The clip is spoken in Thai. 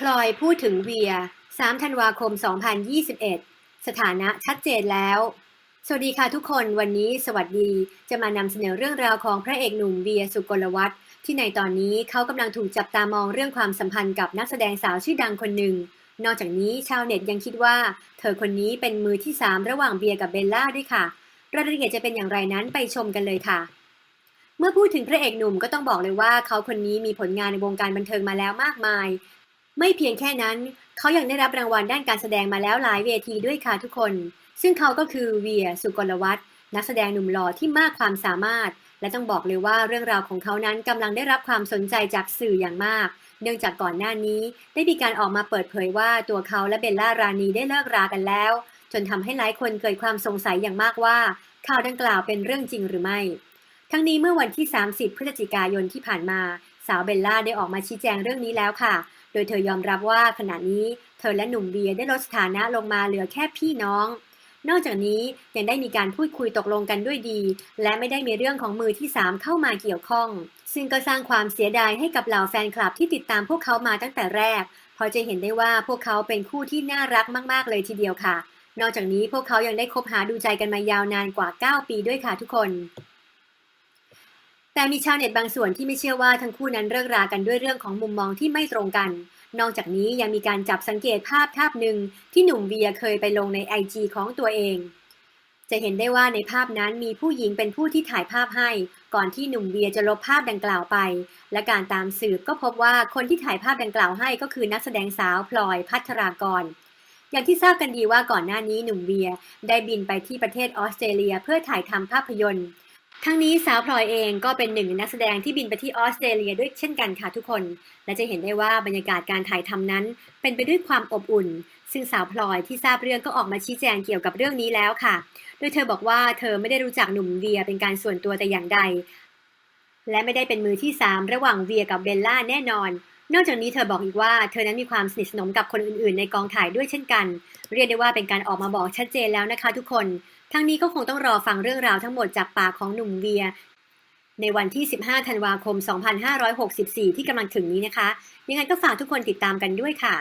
พลอยพูดถึงเวีย 3 ธันวาคม 2021 สถานะชัดเจนแล้ว สวัสดีค่ะทุกคน วันนี้สวัสดี จะมานำเสนอเรื่องราวของพระเอกหนุ่มเวียสุกลวัฒน์ที่ในตอนนี้เขากำลังถูกจับตามองเรื่องความสัมพันธ์กับนักแสดงสาวชื่อดังคนหนึ่ง นอกจากนี้ชาวเน็ตยังคิดว่า เธอคนนี้เป็นมือที่ 3 ระหว่างเบียร์กับเบลล่าด้วยค่ะ รายละเอียดจะเป็นอย่างไรนั้นไปชมกันเลยค่ะ เมื่อพูดถึงพระเอกหนุ่มก็ต้องบอกเลยว่าเขาคนนี้มีผลงานในวงการบันเทิงมาแล้วมากมาย ไม่เพียงแค่นั้น เขายังได้รับรางวัลด้านการแสดงมาแล้วหลายเวทีด้วยค่ะทุกคน ซึ่งเขาก็คือเวียสุกลวัฒน์นักแสดงหนุ่มหล่อที่มากความสามารถ และต้องบอกเลยว่าเรื่องราวของเขานั้นกำลังได้รับความสนใจจากสื่ออย่างมาก เนื่องจากก่อนหน้านี้ ได้มีการออกมาเปิดเผยว่าตัวเขาและเบลล่ารานีได้เลิกรากันแล้ว จนทำให้หลายคนเกิดความสงสัยอย่างมากว่า ข่าวดังกล่าวเป็นเรื่องจริงหรือไม่ ทั้งนี้เมื่อวันที่ 30 พฤศจิกายนที่ผ่านมา สาวเบลล่าได้ออกมาชี้แจงเรื่องนี้แล้วค่ะ โดยเธอยอมรับว่าขณะนี้เธอและหนุ่มเบียได้ลดสถานะลงมาเหลือแค่พี่น้อง นอกจากนี้ยังได้มีการพูดคุยตกลงกันด้วยดี และไม่ได้มีเรื่องของมือที่ 3 เข้ามาเกี่ยวข้อง ซึ่งก็สร้างความเสียดายให้กับเหล่าแฟนคลับที่ติดตามพวกเขามาตั้งแต่แรกเพราะจะเห็นได้ว่าพวกเขาเป็นคู่ที่น่ารักมาก ๆ เลยทีเดียวค่ะ นอกจากนี้พวกเขายังได้คบหาดูใจกันมายาวนานกว่า 9 ปีด้วยค่ะทุกคน แต่มีชาวเน็ตบางส่วนที่ไม่เชื่อว่าทั้งคู่นั้นเลิกรากันด้วยเรื่องของมุมมองที่ไม่ตรงกัน นอกจากนี้ยังมีการจับสังเกตภาพภาพหนึ่งที่หนุ่มเวียเคยไปลงในไอจของตัวเอง จะเห็นได้ว่าในภาพนั้นมีผู้หญิงเป็นผู้ที่ถ่ายภาพให้ ก่อนที่หนุ่มเวียจะลบภาพดังกล่าวไป และการตามสืบก็พบว่าคนที่ถ่ายภาพดังกล่าวให้ก็คือนักแสดงสาวพลอยพัทรากรอย่างที่ทราบกันดีว่าก่อนหน้านี้หนุ่มเวียได้บินไปที่ประเทศออสเตรเลียเพื่อถ่ายทำภาพยนตร์ ทั้งนี้สาวพลอยเองก็เป็นหนึ่งในนักแสดงที่บินไปที่ออสเตรเลียด้วยเช่นกันค่ะทุกคน และจะเห็นได้ว่าบรรยากาศการถ่ายทำนั้น เป็นไปด้วยความอบอุ่น ซึ่งสาวพลอยที่ทราบเรื่องก็ออกมาชี้แจงเกี่ยวกับเรื่องนี้แล้วค่ะ โดยเธอบอกว่าเธอไม่ได้รู้จักหนุ่มเวียเป็นการส่วนตัวแต่อย่างใด และไม่ได้เป็นมือที่สามระหว่างเวียกับเบลล่าแน่นอน นอกจากนี้เธอบอกอีกว่าเธอนั้นมีความสนิทสนมกับคนอื่นๆ ในกองถ่ายด้วยเช่นกัน เรียกได้ว่าเป็นการออกมาบอกชัดเจนแล้วนะคะทุกคน ทั้งนี้ก็คงต้องรอฟังเรื่องราวทั้งหมดจากปากของหนุ่มเวีย ในวันที่ 15 ธันวาคม 2564 ที่กำลังถึงนี้นะคะ ยังไงก็ฝากทุกคนติดตามกันด้วยค่ะ